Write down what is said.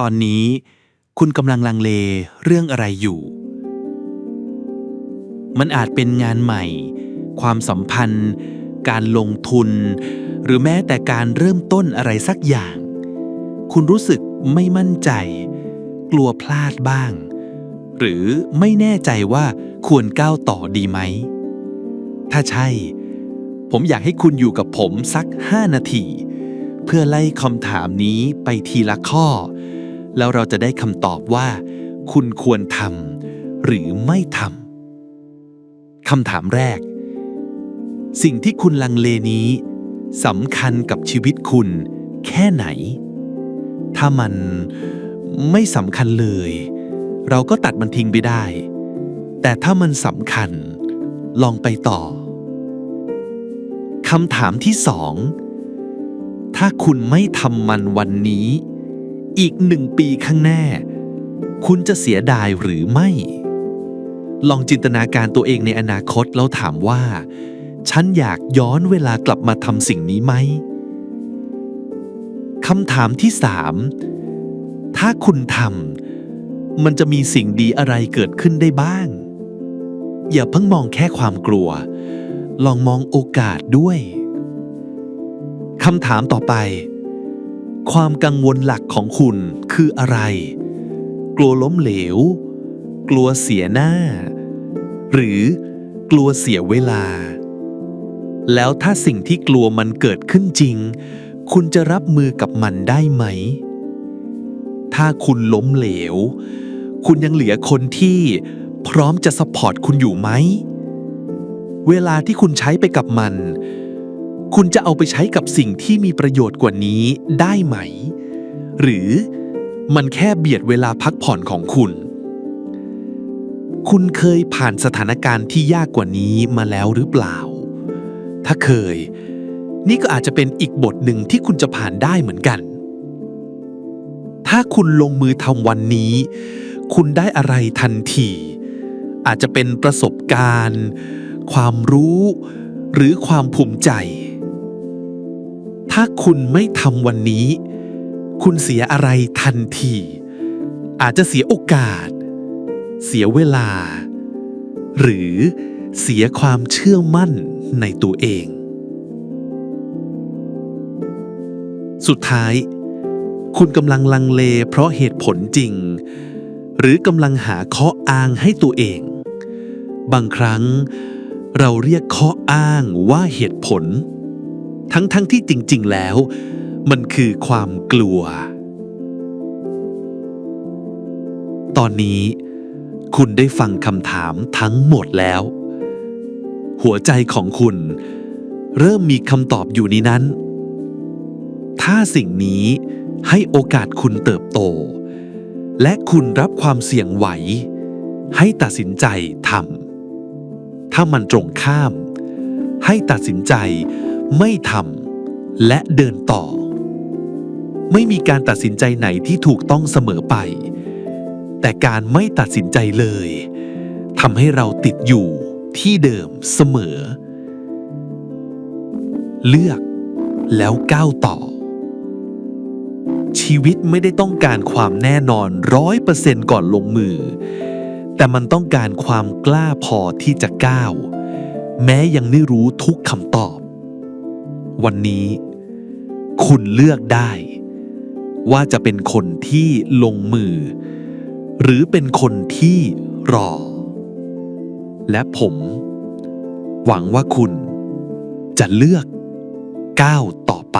ตอนนี้ คุณกำลังลังเลเรื่องอะไรอยู่ มันอาจเป็นงานใหม่ ความสัมพันธ์ การลงทุน หรือแม้แต่การเริ่มต้นอะไรสักอย่าง คุณรู้สึกไม่มั่นใจ กลัวพลาดบ้าง หรือไม่แน่ใจว่าควรก้าวต่อดีไหม ถ้าใช่ ผมอยากให้คุณอยู่กับผมสัก 5 นาที เพื่อไล่คำถามนี้ไปทีละข้อ แล้วเราจะได้คำตอบว่า คุณควรทำหรือไม่ทำคำถามแรก สิ่งที่คุณลังเลนี้สำคัญกับชีวิตคุณแค่ไหน ถ้ามันไม่สำคัญเลย เราก็ตัดมันทิ้งไปได้ แต่ถ้ามันสำคัญ ลองไปต่อคำถามที่สองถ้าคุณไม่ทำมันวันนี้ อีกหนึ่งปีข้างหน้า คุณจะเสียดายหรือไม่ ลองจินตนาการตัวเองในอนาคตแล้วถามว่า ฉันอยากย้อนเวลากลับมาทำสิ่งนี้ไหมคำถามที่สามถ้าคุณทำมันจะมีสิ่งดีอะไรเกิดขึ้นได้บ้าง อย่าเพิ่งมองแค่ความกลัว ลองมองโอกาสด้วยคำถามต่อไป ความกังวลหลักของคุณคืออะไร กลัวล้มเหลว กลัวเสียหน้า หรือกลัวเสียเวลา แล้วถ้าสิ่งที่กลัวมันเกิดขึ้นจริง คุณจะรับมือกับมันได้ไหม ถ้าคุณล้มเหลว คุณยังเหลือคนที่พร้อมจะสปอร์ตคุณอยู่ไหม เวลาที่คุณใช้ไปกับมัน คุณจะเอาไปใช้กับสิ่งที่มีประโยชน์กว่านี้ได้ไหม หรือมันแค่เบียดเวลาพักผ่อนของคุณ คุณเคยผ่านสถานการณ์ที่ยากกว่านี้มาแล้วหรือเปล่า ถ้าเคย นี่ก็อาจจะเป็นอีกบทหนึ่งที่คุณจะผ่านได้เหมือนกัน ถ้าคุณลงมือทำวันนี้ คุณได้อะไรทันที อาจจะเป็นประสบการณ์ ความรู้ หรือความภูมิใจ ถ้าคุณไม่ทำวันนี้ คุณเสียอะไรทันที อาจจะเสียโอกาส เสียเวลา หรือเสียความเชื่อมั่นในตัวเอง สุดท้าย คุณกำลังลังเลเพราะเหตุผลจริง หรือกำลังหาข้ออ้างให้ตัวเอง บางครั้งเราเรียกข้ออ้างว่าเหตุผล ทั้งๆทที่จริง ๆ แล้ว มันคือความกลัว ตอนนี้ คุณได้ฟังคำถามทั้งหมดแล้ว หัวใจของคุณ เริ่มมีคำตอบอยู่ในนั้น ถ้าสิ่งนี้ให้โอกาสคุณเติบโต และคุณรับความเสี่ยงไหว ให้ตัดสินใจทำถ้ามันตรงข้าม ให้ตัดสินใจ ไม่ทำและเดินต่อ ไม่มีการตัดสินใจไหนที่ถูกต้องเสมอไป แต่การไม่ตัดสินใจเลยทำให้เราติดอยู่ที่เดิมเสมอ เลือกแล้วก้าวต่อ ชีวิตไม่ได้ต้องการความแน่นอนร้อยเปอร์เซนต์ก่อนลงมือ แต่มันต้องการความกล้าพอที่จะก้าว แม้ยังไม่รู้ทุกคำตอบ วันนี้ คุณเลือกได้ ว่าจะเป็นคนที่ลงมือ หรือเป็นคนที่รอ และผม หวังว่าคุณจะเลือกก้าวต่อไป